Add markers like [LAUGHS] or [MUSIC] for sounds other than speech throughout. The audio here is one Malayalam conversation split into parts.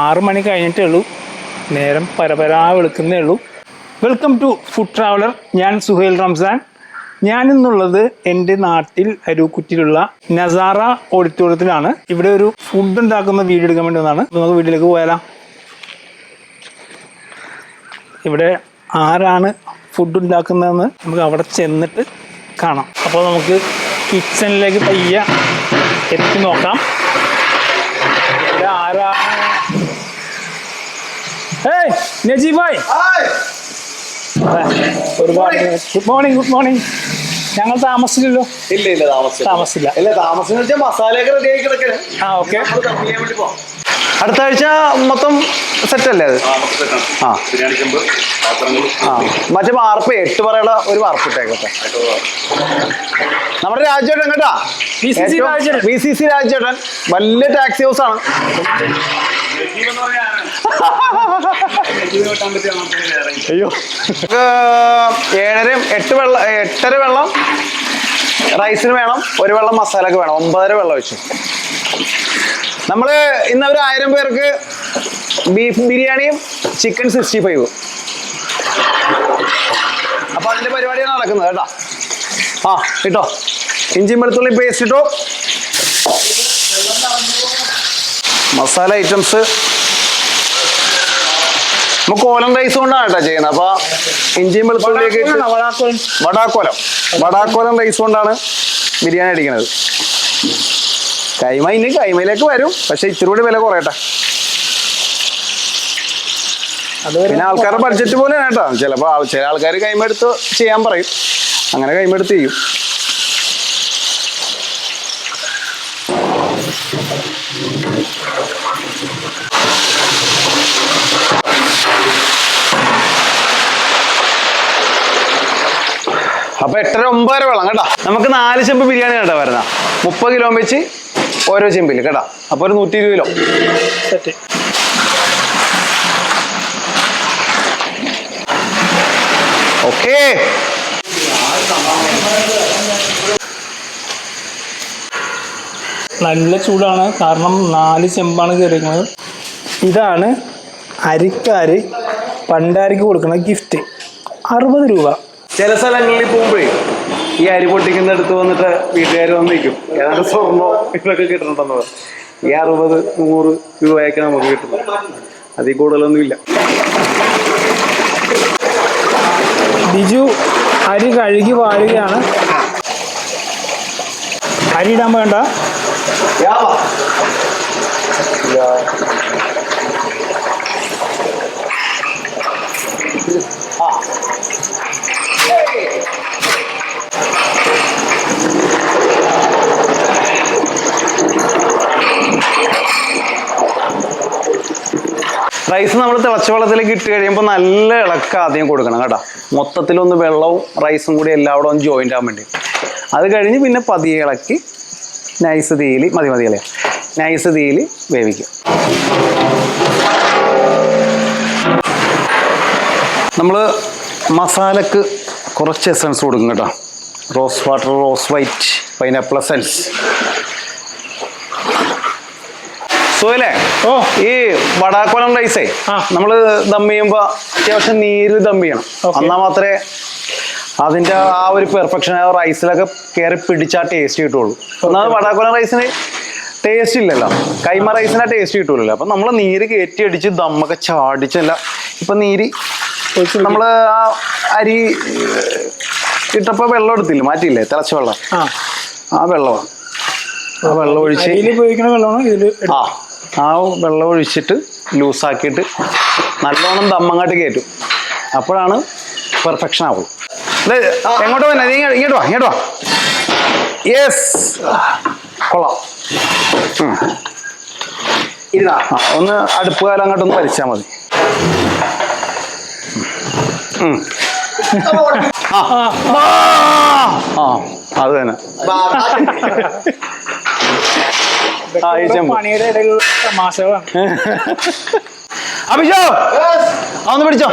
ആറ് മണി കഴിഞ്ഞിട്ടേ ഉള്ളൂ. നേരം പരപരാ വെളുക്കുന്നേ ഉള്ളൂ. വെൽക്കം ടു ഫുഡ് ട്രാവലർ ഞാൻ സുഹൈൽ റംസാൻ. ഞാനിന്നുള്ളത് എന്റെ നാട്ടിൽ അരൂക്കുറ്റിയിലുള്ള നസാറ ഓഡിറ്റോറിയത്തിലാണ്. ഇവിടെ ഒരു ഫുഡ് ഉണ്ടാക്കുന്ന വീഡിയോ എടുക്കാൻ വേണ്ടി വന്നതാണ്. നമുക്ക് വീട്ടിലേക്ക് പോയാലോ? ഇവിടെ ആരാണ് ഫുഡ് ഉണ്ടാക്കുന്നതെന്ന് നമുക്ക് അവിടെ ചെന്നിട്ട് കാണാം. അപ്പോൾ നമുക്ക് കിച്ചണിലേക്ക് പയ്യ എത്തി നോക്കാം ഇവിടെ ആരാണ് ഏയ് നജീബ് ഭായ്. ഒരുപാട് ഗുഡ് മോർണിംഗ് ഗുഡ് മോർണിംഗ് ഞങ്ങൾ താമസിച്ചില്ലല്ലോ. ഇല്ല ഇല്ല താമസിച്ചില്ല. താമസിച്ചില്ല. ഇല്ല താമസം വെച്ചാൽ മസാലയൊക്കെ റെഡി ആയി കിടക്കണേ. ആ ഓക്കെ. അടുത്ത ആഴ്ച മൊത്തം സെറ്റ് അല്ലേ അത്? ആ ബിരിയാണി ചെമ്പ് പാത്രങ്ങൾ ആ. മറ്റേ വാർപ്പ് എട്ട് പറയുള്ള ഒരു വാർപ്പ് ഇട്ടേക്കട്ടെ. നമ്മുടെ രാജ്യേട്ടൻ കേട്ടാ? രാജേട്ടൻ. ബി സി സി രാജ്യേട്ടൻ വലിയ ടാക്സി ഹൗസ് ആണ്. അയ്യോ. ഏഴരയും എട്ട് വെള്ളം എട്ടര വെള്ളം റൈസിന് വേണം ഒരു വെള്ളം മസാലക്ക് വേണം ഒമ്പതര വെള്ളം വെച്ചു നമ്മൾ ഇന്ന് ഒരു ആയിരം പേർക്ക് ബീഫ് ബിരിയാണിയും ചിക്കൻ സിക്സ്റ്റി ഫൈവും. അപ്പൊ അതിന്റെ പരിപാടിയാണ് നടക്കുന്നത് കേട്ടോ. ആ കിട്ടോ ഇഞ്ചി വെളുത്തുള്ളി പേസ്റ്റ് ഇട്ടോ. മസാല ഐറ്റംസ് നമുക്ക് കോലം റൈസ് കൊണ്ടാണ് കേട്ടോ ചെയ്യുന്നത്. അപ്പൊ ഇഞ്ചിയും വെളുത്തുള്ളിയൊക്കെ ഇട്ട് വടാക്കോലം. വടാക്കോലം റൈസ് കൊണ്ടാണ് ബിരിയാണി അടിക്കുന്നത് കൈമ ഇനി കൈമയിലേക്ക് വരും. പക്ഷെ ഇച്ചിരി കൂടി വില കുറയട്ടെ. പിന്നെ ആൾക്കാരുടെ ബഡ്ജറ്റ് പോലെയാണ് കേട്ടോ. ചിലപ്പോൾ ചില ആൾക്കാർ കൈമെടുത്ത് ചെയ്യാൻ പറയും. അങ്ങനെ കൈമെടുത്ത് ചെയ്യും. അപ്പൊ എട്ടര ഒമ്പതര വെള്ളം കേട്ടോ. നമുക്ക് നാല് ചെമ്പ് ബിരിയാണി കേട്ടോ വരുന്ന. മുപ്പത് കിലോ വെച്ച് ഓരോ ചെമ്പിൽ കേട്ടോ. അപ്പൊ ഒരു നൂറ്റി ഇരുപത് കിലോ. സെറ്റ്. ഓക്കേ. നല്ല ചൂടാണ്. കാരണം നാല് ചെമ്പാണ് കയറിയിരിക്കുന്നത് ഇതാണ് അരിക്കാർ പണ്ടാരിക്ക് കൊടുക്കുന്ന ഗിഫ്റ്റ് അറുപത് രൂപ. ചില സ്ഥലങ്ങളിൽ പോകുമ്പോഴേ ഈ അരി പൊട്ടിക്കുന്ന അടുത്ത് വന്നിട്ട് വീട്ടുകാർ വന്ന് നിൽക്കും ഏതാണ്ട് സ്വർണോ ഇതൊക്കെ കിട്ടുന്നുണ്ടെന്ന്. ഈ അറുപത് നൂറ് രൂപയൊക്കെ നമുക്ക് കിട്ടുന്നത് അതിൽ കൂടുതലൊന്നുമില്ല. ബിജു അരി കഴുകി വാഴുകയാണ് അരി ഇടാൻ വേണ്ട. റൈസ് നമ്മൾ തിളച്ച വെള്ളത്തിലേക്ക് ഇട്ട് കഴിയുമ്പോൾ നല്ല ഇളക്ക ആദ്യം കൊടുക്കണം കേട്ടോ. മൊത്തത്തിലൊന്ന് വെള്ളവും റൈസും കൂടി എല്ലാവിടെ ഒന്ന് ജോയിന്റ് ആവാൻ വേണ്ടി. അത് കഴിഞ്ഞ് പിന്നെ പതിയെ ഇളക്കി നൈസ് തീയിൽ മതി മതി അല്ലേ? നൈസ് തീയിൽ വേവിക്കുക. നമ്മൾ മസാലക്ക് കുറച്ച് എസൻസ് കൊടുക്കും കേട്ടോ. Rose water rose white pineapple essence സുഖല്ലേ? ഓ. ഈ വടാക്കോലം റൈസേ നമ്മൾ ദം ചെയ്യുമ്പോ അത്യാവശ്യം നീര് ദം ചെയ്യണം. എന്നാ മാത്രമേ അതിന്റെ ആ ഒരു പെർഫെക്ഷൻ ആ റൈസിലൊക്കെ കയറി പിടിച്ച ടേസ്റ്റ് കിട്ടുള്ളൂ. എന്നാൽ വടാക്കോലം റൈസിന് ടേസ്റ്റ് ഇല്ലല്ലോ. കൈമ റൈസിന് ടേസ്റ്റ് കിട്ടൂലല്ലോ. അപ്പൊ നമ്മൾ നീര് കയറ്റി അടിച്ച് ദമ്മൊക്കെ ചാടിച്ചല്ല. ഇപ്പൊ നീര് നമ്മൾ ആ അരി ഇട്ടപ്പോ വെള്ളം എടുത്തില്ല? മാറ്റിയില്ലേ? തിളച്ച വെള്ളം. ആ. ആ വെള്ളമാണ് ആ വെള്ളം ഒഴിച്ച്. ഇതിൽ ഉപയോഗിക്കുന്ന വെള്ളമാണ്? ഇതിൽ ആ. ആ വെള്ളം ഒഴിച്ചിട്ട് ലൂസാക്കിയിട്ട് നല്ലോണം ദമ്മങ്ങാട്ട് കയറ്റും. അപ്പോഴാണ് പെർഫെക്ഷൻ ആവുള്ളൂ. എങ്ങോട്ട് പോയി നീ ഇങ്ങോട്ട് വാ ഇങ്ങോട്ട് വാ. യെസ് കൊള്ളാം. ഒന്ന് അടുപ്പ് കാലം അങ്ങോട്ടൊന്ന് വലിച്ചാൽ മതി. ആ. അത് തന്നെ. [LAUGHS] പണിയുടെ ഇടയിലുള്ള തമാശകളാണ്. അഭിഷോ! അതൊന്ന് പിടിച്ചോ.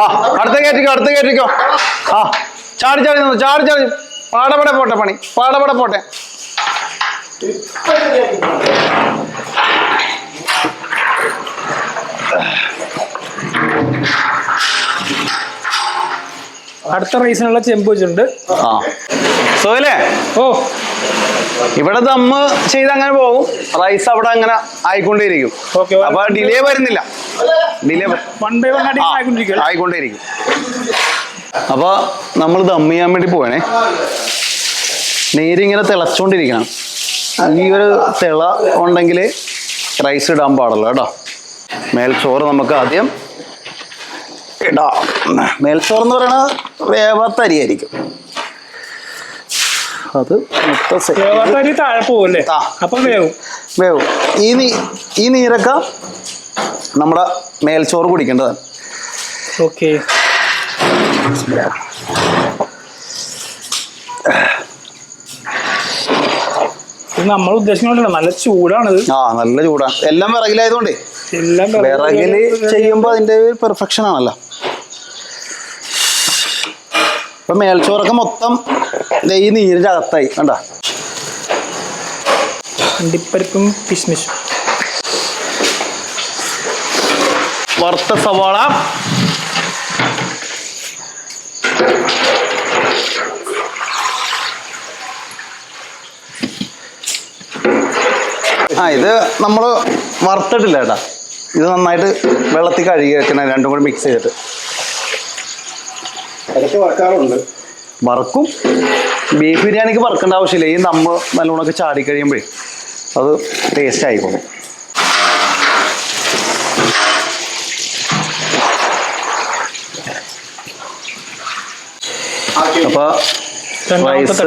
ആ അടുത്ത കയറ്റിക്കോ അടുത്ത കയറ്റിക്കോ. ആ ചാടി ചാടി നിന്നു ചാടി ചാടി. പാടപടെ പോട്ടെ പണി പാടപടെ പോട്ടെ. അടുത്ത റേസിനുള്ള ചെമ്പ് വെച്ചിട്ടുണ്ട്. ആ. സുഖല്ലേ ഓ. ഇവിടെ ദമ്മ് ചെയ്ത് അങ്ങനെ പോകും. റൈസ് അവിടെ അങ്ങനെ ആയിക്കൊണ്ടേയിരിക്കും. Okay. അപ്പൊ ഡിലേ വരുന്നില്ല. ഡിലേ ആയിക്കൊണ്ടേയിരിക്കും. അപ്പൊ നമ്മൾ ദമ്മ് ചെയ്യാൻ വേണ്ടി പോവണേ. നീരിങ്ങനെ തിളച്ചോണ്ടിരിക്കണം. ഈ ഒരു തിള ഉണ്ടെങ്കിൽ റൈസ് ഇടാൻ പാടുള്ളൂ കേട്ടോ. മേൽച്ചോറ് നമുക്ക് ആദ്യം ഇടാം. മേൽച്ചോറ് എന്ന് പറയുന്നത് വേവാത്ത അരിയായിരിക്കും അത് മൊത്തം set ചെയ്ത് വേവാത്തരി താഴെ പോവല്ലേ? ആ. അപ്പൊ വേവും. വേവും. ഈ നീ ഈ നീരൊക്കെ നമ്മുടെ മേൽച്ചോറ് കുടിക്കേണ്ടതാണ്. ഓക്കെ. നമ്മൾ ഉദ്ദേശിക്കുന്നുണ്ടല്ലോ നല്ല ചൂടാണിത്. ആ നല്ല ചൂടാണ് എല്ലാം വിറകിലായതുകൊണ്ടേ. എല്ലാം വിറകിൽ ചെയ്യുമ്പോൾ അതിന്റെ പെർഫെക്ഷൻ ആണല്ലോ. ഇപ്പൊ മേൽച്ചോറൊക്കെ മൊത്തം ഈ നീരിന്റെ അകത്തായി. കണ്ട? അണ്ടിപ്പരിപ്പും കിസ്മിസും. വറുത്ത സവാള. ആ ഇത് നമ്മൾ വറുത്തിട്ടില്ല കേട്ടാ. ഇത് നന്നായിട്ട് വെള്ളത്തിൽ കഴുകി വെക്കണം രണ്ടും കൂടി മിക്സ് ചെയ്തിട്ട്. അതൊക്കെ വറക്കാറുണ്ട്. വറക്കും. ബീഫ് ബിരിയാണിക്ക് വറക്കേണ്ട ആവശ്യമില്ല. ഈ നമ്മ നല്ലോണമൊക്കെ ചാടി കഴിയുമ്പോഴേ അത് ടേസ്റ്റ് ആയിക്കോളും അപ്പൊ റൈസ്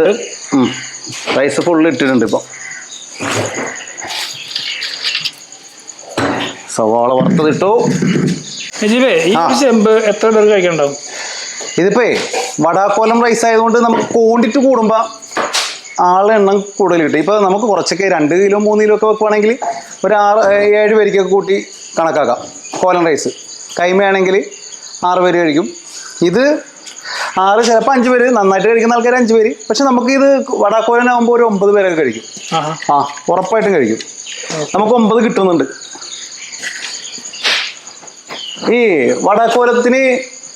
റൈസ് ഫുള്ള് ഇട്ടിട്ടുണ്ട് ഇപ്പൊ. സവാള വറുത്തതിട്ടു. നജീബേ ഈ. ചെമ്പ് എത്ര പേർ കഴിക്കണ്ടാവും ഇതിപ്പോ വടാക്കോലം റൈസ് ആയതുകൊണ്ട് നമുക്ക് ക്വാണ്ടിറ്റി കൂടുമ്പോ ആളെ എണ്ണം കൂടുതൽ കിട്ടും. ഇപ്പൊ നമുക്ക് കുറച്ചൊക്കെ രണ്ട് കിലോ മൂന്ന് കിലോ ഒക്കെ വെക്കുവാണെങ്കിൽ ഒരു ആറ് ഏഴ് പേരിക്കൊക്കെ കൂട്ടി കണക്കാക്കാം. കോലം റൈസ് കൈമയാണെങ്കിൽ ആറ് പേര് കഴിക്കും. ഇത് ആറ് ചിലപ്പോൾ അഞ്ച് പേര് നന്നായിട്ട് കഴിക്കുന്ന ആൾക്കാർ അഞ്ച് പേര്. പക്ഷെ നമുക്ക് ഇത് വടാക്കോലനാകുമ്പോൾ ഒരു ഒമ്പത് പേരൊക്കെ കഴിക്കും. ആ ഉറപ്പായിട്ടും കഴിക്കും. നമുക്ക് ഒമ്പത് കിട്ടുന്നുണ്ട്. ഈ വടാക്കോലത്തിന്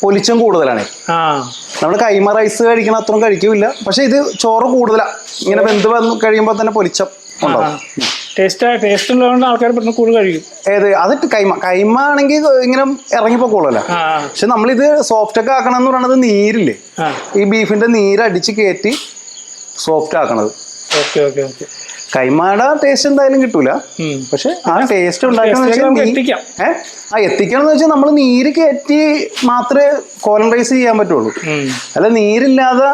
പൊലിച്ചം കൂടുതലാണ്. നമ്മൾ കൈമ റൈസ് കഴിക്കണ അത്രയും കഴിക്കില്ല. പക്ഷെ ഇത് ചോറ് കൂടുതലാ. ഇങ്ങനെ വെന്ത് വന്ന് കഴിയുമ്പോൾ തന്നെ പൊലിച്ചം ഉണ്ടാവും. ടേസ്റ്റ് ടേസ്റ്റ് ഉള്ളതുകൊണ്ട് ആൾക്കാർ പെട്ടെന്ന് കൂടുതൽ കഴിക്കും. ഏത്? അത് കൈമ. കൈമ ആണെങ്കിൽ ഇങ്ങനെ ഇറങ്ങിപ്പോക്കോളല്ല പക്ഷെ നമ്മളിത് സോഫ്റ്റ് ഒക്കെ ആക്കണം എന്ന് പറയുന്നത് നീരില്ലേ? ഈ ബീഫിന്റെ നീര് അടിച്ച് കയറ്റി soft ആക്കണത്. Okay okay okay. കൈമയുടെ taste എന്തായാലും കിട്ടൂല. പക്ഷെ ആ ടേസ്റ്റ് ഉണ്ടാക്കണം. ആ എത്തിക്കണം എന്ന് വെച്ചാൽ നമ്മൾ നീര് കയറ്റി മാത്രമേ കോലൻ റൈസ് ചെയ്യാൻ പറ്റുള്ളൂ. അല്ല നീരില്ലാതെ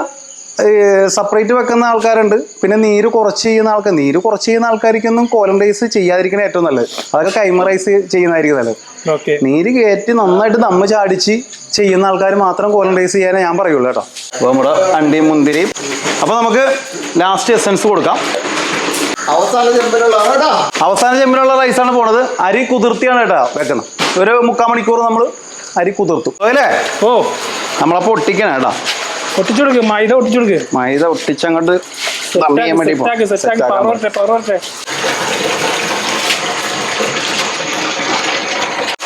സെപ്പറേറ്റ് വെക്കുന്ന ആൾക്കാരുണ്ട്. പിന്നെ നീര് കുറച്ച് ചെയ്യുന്ന ആൾക്കാർ നീര് കുറച്ച് ചെയ്യുന്ന ആൾക്കാർക്കൊന്നും കോലൻ റൈസ് ചെയ്യാതിരിക്കണ ഏറ്റവും നല്ലത്. അതൊക്കെ കൈമ റൈസ് ചെയ്യുന്നതായിരിക്കും നല്ലത്. നീര് കയറ്റി നന്നായിട്ട് നമ്മ ചാടിച്ച് ചെയ്യുന്ന ആൾക്കാർ മാത്രം കോലൻ റൈസ് ചെയ്യാനേ ഞാൻ പറയുള്ളൂ കേട്ടോ. അപ്പോൾ നമ്മുടെ അണ്ടിയും മുന്തിരിയും. അപ്പോൾ നമുക്ക് ലാസ്റ്റ് എസൻസ് കൊടുക്കാം. അവസാന ചെമ്പിലുള്ളതാണ് റൈസ് അവസാന ചെമ്പിലുള്ള റൈസാണ് പോണത്. അരി കുതിർത്തിയാണ് കേട്ടോ വെക്കണം ഒരു മുക്കാൽ മണിക്കൂർ നമ്മൾ അരി കുതിർത്തു. അല്ലേ? ഓ. നമ്മളപ്പോൾ ഒട്ടിക്കണം കേട്ടോ. ഒട്ടിച്ചു കൊടുക്കുക മൈദ ഒട്ടിച്ചു കൊടുക്കുക മൈദ ഒട്ടിച്ചങ്ങോട്ട്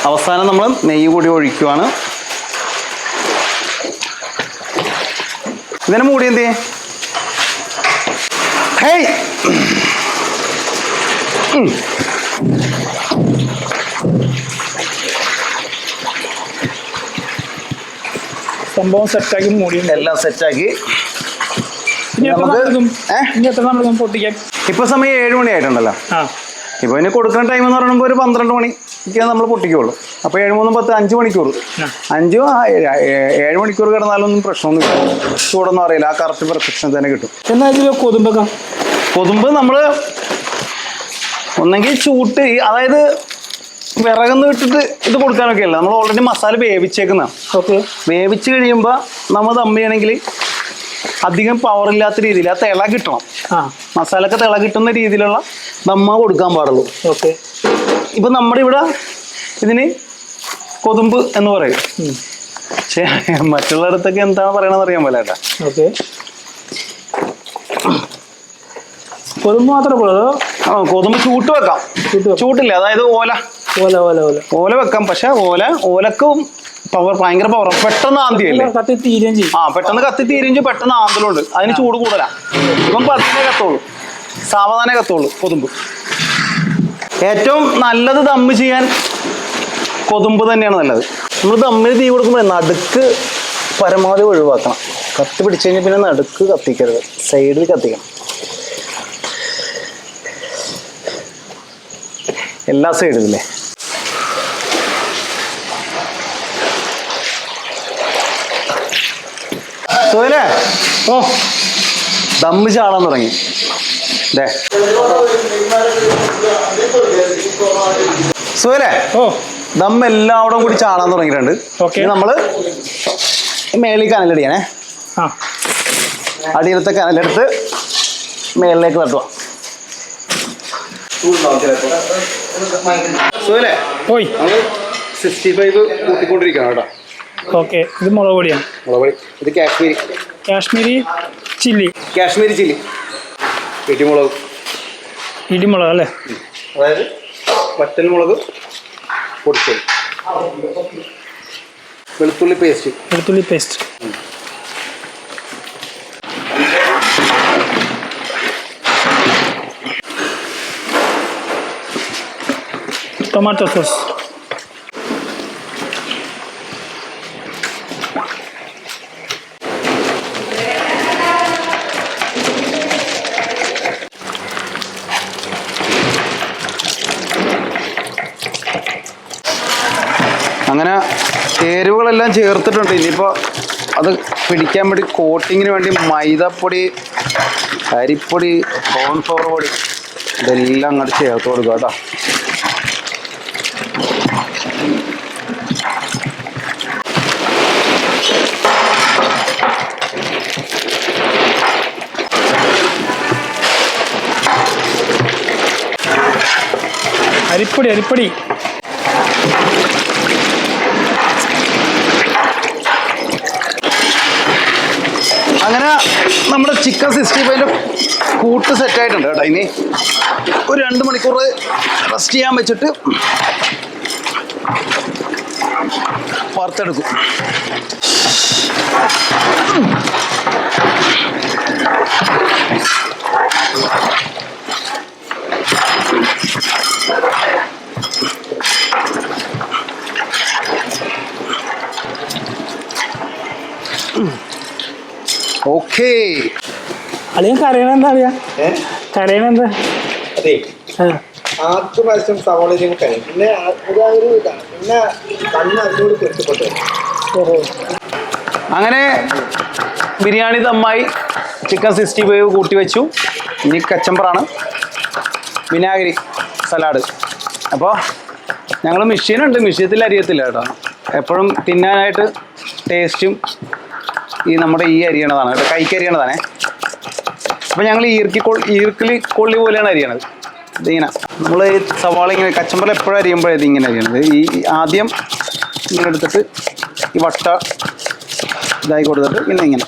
അവസാനം നമ്മൾ നെയ്യ് കൂടി ഒഴിക്കുവാണ്. ഇതിനെ മൂടി എന്ത് ചെയ്യേ ഹേയ്! സംഭവം സെറ്റാക്കി മൂടി. എല്ലാം സെറ്റാക്കി നമുക്ക് പൊട്ടിക്കാൻ? ഇപ്പൊ സമയം ഏഴ് മണി ആയിട്ടുണ്ടല്ലോ ഇപ്പൊ ഇനി കൊടുക്കുന്ന ടൈം എന്ന് പറയുമ്പോൾ ഒരു പന്ത്രണ്ട് മണിക്ക് നമ്മൾ പൊട്ടിക്കുള്ളൂ. അപ്പൊ ഏഴ് മൂന്നും പത്ത് അഞ്ച് മണിക്കൂർ അഞ്ചു ഏഴ് മണിക്കൂർ കിടന്നാലൊന്നും പ്രശ്നമൊന്നുമില്ല. ചൂടൊന്നും അറിയില്ല. ആ കറക്റ്റ് പെർഫെക്ഷൻ തന്നെ കിട്ടും. എന്നാ കൊതുമ്പൊക്കെ? കൊതുമ്പ് നമ്മൾ ഒന്നെങ്കിൽ ചൂട്ട് അതായത് വിറകുന്ന് വിട്ടിട്ട് ഇത് കൊടുക്കാനൊക്കെ അല്ല നമ്മൾ ഓൾറെഡി മസാല വേവിച്ചേക്കുന്ന. ഓക്കെ. വേവിച്ച് കഴിയുമ്പോൾ നമ്മൾ തമ്മിയാണെങ്കിൽ അധികം പവർ ഇല്ലാത്ത രീതിയിൽ ആ തിള കിട്ടണം. ആ. മസാലക്ക് തിള കിട്ടുന്ന രീതിയിലുള്ള ദമ്മ കൊടുക്കാൻ പാടുള്ളൂ. ഓക്കെ. ഇപ്പൊ നമ്മുടെ ഇവിടെ ഇതിന് കൊതുമ്പ് എന്ന് പറയും. പക്ഷേ മറ്റുള്ളിടത്തൊക്കെ എന്താണ് പറയണത് അറിയാൻ പോലെ ഏട്ടാ ഓക്കെ. കൊതുമ്പ് മാത്രമേ ഉള്ളൂ ആ കൊതുമ്പ് ചൂട്ട് വെക്കാം. ചൂട്ട് വെക്കാം. ചൂട്ടില്ല? അതായത് ഓല. ഓല ഓല ഓല. ഓല വെക്കാം. പക്ഷെ ഓല ഓലക്കും പവർ ഭയങ്കര പവർ പെട്ടെന്ന് ആന്തിയല്ലേ? കത്തി തീരുകയും ചെയ്യും. ആ പെട്ടെന്ന് കത്തി തീരഞ്ചി പെട്ടെന്ന് ആന്തലുണ്ട്. അതിന് ചൂട് കൂടുതലാ. ഇപ്പം പതിനെ കത്തോളൂ. സാവധാനെ കത്തോളൂ കൊതുമ്പ്. ഏറ്റവും നല്ലത് ദമ്മ് ചെയ്യാൻ കൊതുമ്പ് തന്നെയാണ് നല്ലത്. നമ്മൾ ദമ്മിന് തീ കൊടുക്കുമ്പോൾ നടുക്ക് പരമാവധി ഒഴിവാക്കണം. കത്തി പിടിച്ചു കഴിഞ്ഞാൽ പിന്നെ നടുക്ക് കത്തിക്കരുത്. സൈഡിൽ കത്തിക്കണം. എല്ലാ സൈഡിലല്ലേ സോയിലേ ഓ. ദമ്മ് ചാടാൻ തുടങ്ങി. ദേ. സുഖല്ലേ ഓ. ദമ്മ് എല്ലാവരും കൂടി ചാടാൻ തുടങ്ങിയിട്ടുണ്ട്. ഓക്കെ. ഇനി നമ്മൾ മേളിൽ കനലടിയാണേ അടിയിലത്തെ കനലെടുത്ത് മേളിലേക്ക് തട്ടുക സോയിലേ ഓയ് നമ്മൾ സിക്സ്റ്റി ഫൈവ് കൂട്ടിക്കൊണ്ടിരിക്കണം കേട്ടോ. ഓക്കെ ഇത് മുളക് പൊടിയാണ് മുളക് പൊടി. ഇത് കാശ്മീരി. കാശ്മീരി ചില്ലി. കാശ്മീരി ചില്ലി. ഇടിമുളക്. ഇടിമുളക് അല്ലേ? അതായത് വറ്റൽ മുളക് പൊടിച്ചത്. വെളുത്തുള്ളി പേസ്റ്റ്. വെളുത്തുള്ളി പേസ്റ്റ്. Tomato sauce. അങ്ങനെ ചേരുവകളെല്ലാം ചേർത്തിട്ടുണ്ട് ഇനിയിപ്പോൾ അത് പിടിക്കാൻ വേണ്ടി കോട്ടിങ്ങിന് വേണ്ടി മൈദപ്പൊടി അരിപ്പൊടി കോൺഫ്ലവർ പൊടി ഇതെല്ലാം അങ്ങോട്ട് ചേർത്ത് കൊടുക്കുക കേട്ടോ അരിപ്പൊടി അരിപ്പൊടി. അങ്ങനെ നമ്മുടെ ചിക്കൻ സിക്സ്റ്റി ഫൈവിന്റെ കൂട്ട് സെറ്റ് ആയിട്ടുണ്ട് കേട്ടോ ഇനി. ഒരു രണ്ട് മണിക്കൂർ റെസ്റ്റ് ചെയ്യാൻ വെച്ചിട്ട് വറുത്തെടുക്കും. ഓക്കേ. അല്ലെങ്കിൽ കരയണ എന്താ അറിയാ? കരയണ എന്താ? അതെ. ആ. ആദ്യ പ്രാവശ്യം സവാള ചെയ്യുമ്പോൾ കഴിയും പിന്നെ ആ- ഒരു ആ ഒരു ഇതാണ് പിന്നെ കണ്ണ് അതിനോട് പൊരുത്തപ്പെട്ടു. ഓഹോ. അങ്ങനെ ബിരിയാണി തമ്മായി ചിക്കൻ സിക്സ്റ്റി ഫൈവ് കൂട്ടി വെച്ചു. ഇനി കച്ചമ്പറാണ്. വിനാഗിരി സലാഡ്. അപ്പോൾ ഞങ്ങൾ മെഷീനുണ്ട് മെഷീനത്തിൽ അരിയത്തില്ല കേട്ടോ. എപ്പോഴും തിന്നാനായിട്ട് ടേസ്റ്റും ഈ നമ്മുടെ ഈ അരിയണതാണ് കേട്ടോ. കൈക്ക് അരിയണതാണേ അപ്പോൾ ഞങ്ങൾ ഈർക്കി കൊ ഈർക്കിളി കൊള്ളി പോലെയാണ് അരിയണത് ഇതിങ്ങനെ നമ്മൾ ഈ സവാള ഇങ്ങനെ കച്ചമ്പല എപ്പോഴും അരിയുമ്പോഴേ ഇതിങ്ങനെ അരിയണത് ഈ ആദ്യം ഇങ്ങനെ എടുത്തിട്ട് ഈ വട്ട ഇതായി കൊടുത്തിട്ട് പിന്നെ ഇങ്ങനെ.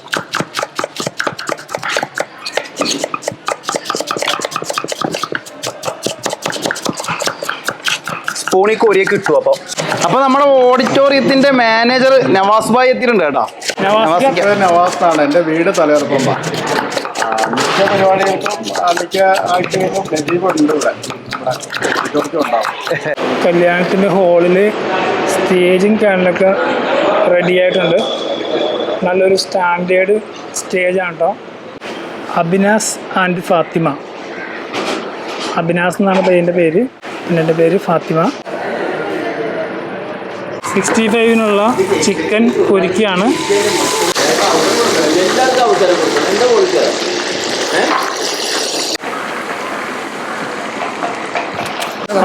സ്പൂണിൽ കൊറിയ കിട്ടും അപ്പൊ. അപ്പൊ നമ്മുടെ ഓഡിറ്റോറിയത്തിന്റെ മാനേജർ നവാസ് ഭായ് എത്തിയിട്ടുണ്ട് കേട്ടോ. നവാസ് ആണ് എന്റെ വീട് മിക്ക പരിപാടികൾക്കും മിക്ക ആഴ്ചകൾക്കും ഇവിടെ. കല്യാണത്തിന്റെ ഹാളിൽ സ്റ്റേജും കാനലൊക്കെ റെഡി ആയിട്ടുണ്ട്. നല്ലൊരു സ്റ്റാൻഡേർഡ് സ്റ്റേജാണ് കേട്ടോ അബിനാസ് ആൻഡ് ഫാത്തിമ. അബിനാസ് എന്നാണ് പയ്യന്റെ പേര്. പിന്നെ എന്റെ പേര് ഫാത്തിമ. സിക്സ്റ്റി ഫൈവിനുള്ള ചിക്കൻ പൊരിക്കുകയാണ്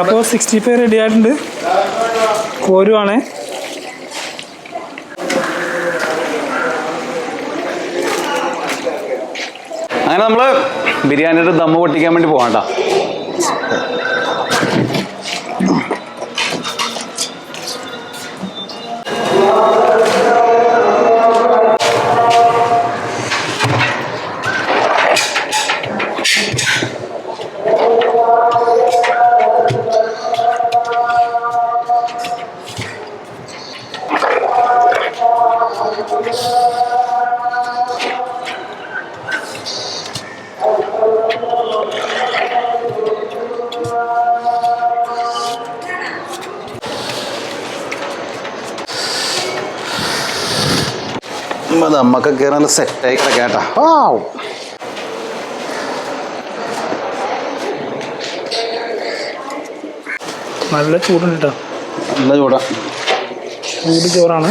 അപ്പോൾ സിക്സ്റ്റി ഫൈവ് റെഡി ആയിട്ടുണ്ട്. കോരുവാണേ. അങ്ങനെ നമ്മൾ ബിരിയാണിയുടെ ദമ്മ് പൊട്ടിക്കാൻ വേണ്ടി പോകാം അത് അമ്മയ്ക്ക് കയറാൻ സെറ്റായി കിടക്കാം കേട്ടോ. ആ നല്ല ചൂടുണ്ട് കേട്ടോ നല്ല ചൂടാ. ചൂട് ചോറാണ്.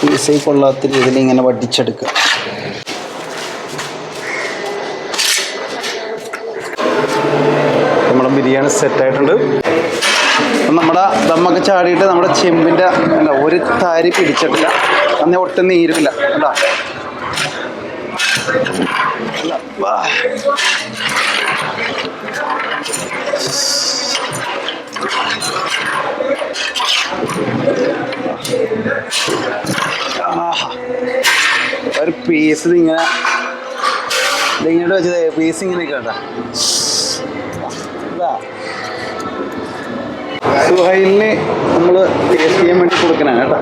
പീസയിൽ കൊള്ളാത്ത രീതിയിൽ ഇങ്ങനെ വടിച്ചെടുക്കുക. നമ്മുടെ ബിരിയാണി സെറ്റായിട്ടുണ്ട് ആയിട്ടുണ്ട്. നമ്മുടെ ദമ്മൊക്കെ ചാടിയിട്ട് നമ്മുടെ ചെമ്പിന്റെ അല്ല ഒരു താരി പിടിച്ചിട്ടില്ല. അന്നേ ഒട്ടും നീരില്ല കേട്ടോ. ഒരു പീസ് ഇങ്ങനെ ഇങ്ങോട്ട് വെച്ചത് പീസ് ഇങ്ങനെ കേട്ടാ സുഹൈലിന് നമ്മൾ ടേസ്റ്റ് ചെയ്യാൻ വേണ്ടി കൊടുക്കണ കേട്ടോ.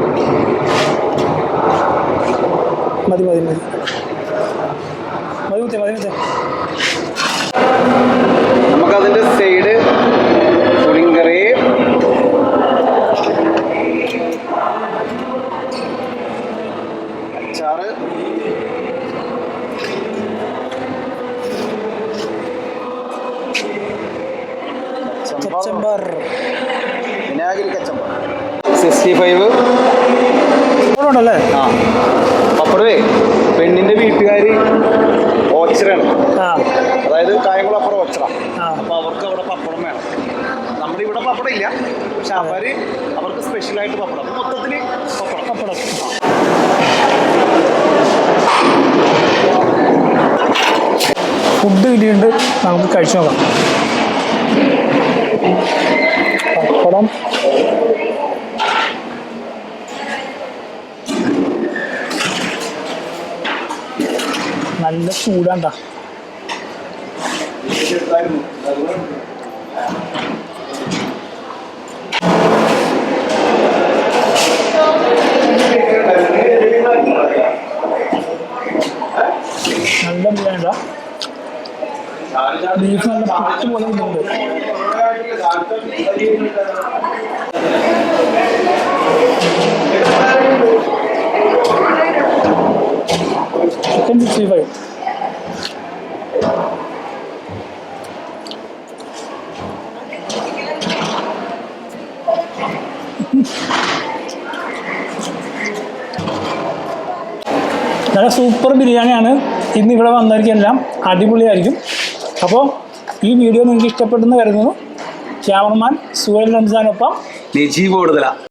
മതി മതി മതി. മതി മുത്തേ നമുക്കതിന്റെ സൈഡ് പുളിങ്കറി അച്ചാറ്. ചെമ്പർ വിനാഗിരി കച്ചമ്പർ സിക്സ്റ്റി ഫൈവ് ഉണ്ടല്ലേ ആ പപ്പടവേ പെണ്ണിന്റെ വീട്ടുകാർ ഓച്ചറാണ് ആ അതായത് കായംകുളം അപ്പുറം ഓച്ചറ ആ. അപ്പോൾ അവർക്ക് അവിടെ പപ്പടം വേണം നമ്മുടെ ഇവിടെ പപ്പടം ഇല്ല പക്ഷെ അവർ അവർക്ക് സ്പെഷ്യലായിട്ട് പപ്പടം അപ്പൊ മൊത്തത്തിൽ പപ്പടം പപ്പടം ഫുഡ് കിട്ടിയിട്ടുണ്ട് നമുക്ക് കഴിച്ചു നോക്കാം. പപ്പടം. നല്ല ചൂടാണ്ടാ നല്ല ബിരിയാണിടാ ബീഫ് നല്ല പാട്ട് പോലെ ഫൈവ് നല്ല സൂപ്പർ ബിരിയാണിയാണ്. ഇന്ന് ഇവിടെ വന്നവർക്കെല്ലാം അടിപൊളിയായിരിക്കും. അപ്പോൾ ഈ വീഡിയോ നിങ്ങൾക്ക് ഇഷ്ടപ്പെട്ടെന്ന് കരുതുന്നു. ക്യാമറമാൻ സുഹേൽ റംസാനൊപ്പം നെജി കൂടുതലാണ്